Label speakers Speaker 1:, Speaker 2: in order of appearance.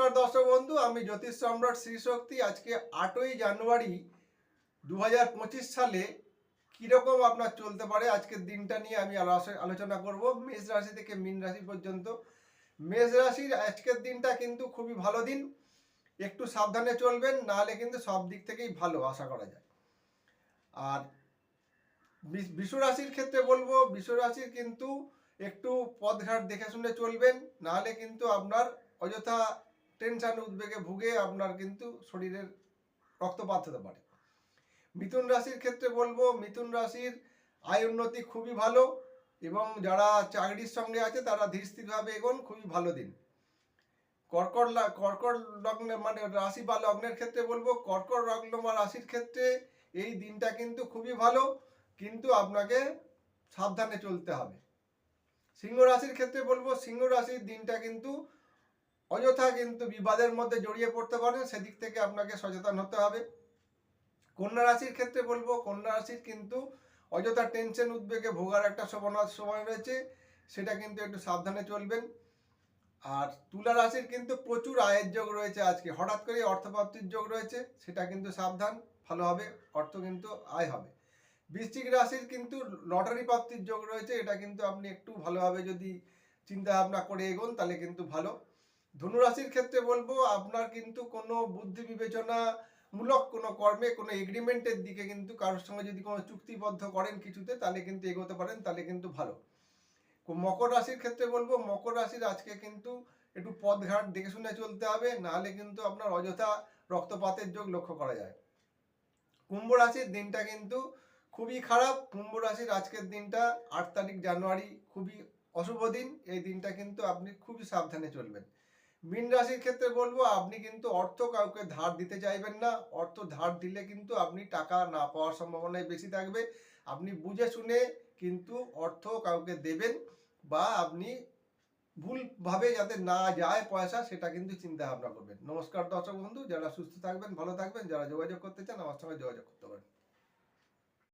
Speaker 1: নমস্কার দর্শক বন্ধু, আমি জ্যোতিষ সম্রাট শ্রী শক্তি আজকে আটই জানুয়ারি দু হাজার পঁচিশ সালে কীরকম আপনার চলতে পারে আজকের দিনটা নিয়ে আমি আলো- আলোচনা করব। মেষ রাশি থেকে মীন রাশি পর্যন্ত। মেষ রাশির আজকের দিনটা কিন্তু খুবই ভালো দিন। একটু সাবধানে চলবেন নাহলে কিন্তু সব দিক থেকেই ভালো, আশা করা যায়। আর বি- বিষ রাশির ক্ষেত্রে বলব, বিষ রাশির কিন্তু একটু পথঘাট দেখে শুনে চলবেন নাহলে কিন্তু আপনার অযথা টেনশন উদ্বেগে ভুগে আপনার কিন্তু শরীরের রক্তপাত হতে পারে। মিথুন রাশির ক্ষেত্রে বলব, মিথুন রাশির আয় উন্নতি খুবই ভালো এবং যারা চাকরির সঙ্গে আছে তারা ধীরস্থিরভাবে এগোন, খুবই ভালো দিন। কর্কট কর্কট লগ্নে মানে রাশি বা লগ্নের ক্ষেত্রে বলব, কর্কট লগ্ন বা রাশির ক্ষেত্রে এই দিনটা কিন্তু খুবই ভালো, কিন্তু আপনাকে সাবধানে চলতে হবে। সিংহ রাশির ক্ষেত্রে বলব, সিংহ রাশির দিনটা কিন্তু অযথা কিন্তু বিবাদের মধ্যে জড়িয়ে পড়তে পারেন সেদিক থেকে আপনাকে সচেতন হতে হবে। কন্যা রাশির ক্ষেত্রে বলব, কন্যা রাশির কিন্তু অযথা টেনশন উদ্বেগে ভোগার একটা সময় সময় রয়েছে, সেটা কিন্তু একটু সাবধানে চলবেন। আর তুলা রাশির কিন্তু প্রচুর আয়ের যোগ রয়েছে আজকে, হঠাৎ করে অর্থপ্রাপ্তির যোগ রয়েছে, সেটা কিন্তু সাবধান, ভালো হবে, অর্থ কিন্তু আয় হবে। বৃশ্চিক রাশির কিন্তু লটারি প্রাপ্তির যোগ রয়েছে, এটা কিন্তু আপনি একটু ভালোভাবে যদি চিন্তা ভাবনা করে এগোন, তাহলে কিন্তু ভালো। ধনুরাশির ক্ষেত্রে বলব, আপনার কিন্তু কোনো বুদ্ধি বিবেচনা মূলক কোনো কর্মে, কোনো এগ্রিমেন্টের দিকে কিন্তু কারোর সঙ্গে যদি কোনো চুক্তিবদ্ধ করেন কিছুতে, তাহলে কিন্তু এগোতে পারেন, তাহলে কিন্তু ভালো। মকর রাশির ক্ষেত্রে বলব, মকর রাশির আজকে কিন্তু একটু পথঘাট দেখে শুনে চলতে হবে, নাহলে কিন্তু আপনার অযথা রক্তপাতের যোগ লক্ষ্য করা যায়। কুম্ভ রাশির দিনটা কিন্তু খুবই খারাপ। কুম্ভ রাশির আজকের দিনটা, আট তারিখ জানুয়ারি, খুবই অশুভ দিন। এই দিনটা কিন্তু আপনি খুবই সাবধানে চলবেন। মীন রাশির ক্ষেত্রে বলব, আপনি কিন্তু অর্থ কাউকে ধার দিতে চাইবেন না। অর্থ ধার দিলে কিন্তু আপনি টাকা না পাওয়ার সম্ভাবনাই বেশি থাকবে। আপনি বুঝে শুনে কিন্তু অর্থ কাউকে দেবেন বা আপনি ভুলভাবে যাতে না যায় পয়সা, সেটা কিন্তু চিন্তা ভাবনা করবেন। নমস্কার দর্শক বন্ধু, যারা সুস্থ থাকবেন, ভালো থাকবেন, যারা যোগাযোগ করতে চান, আমার সঙ্গে যোগাযোগ করতে পারেন।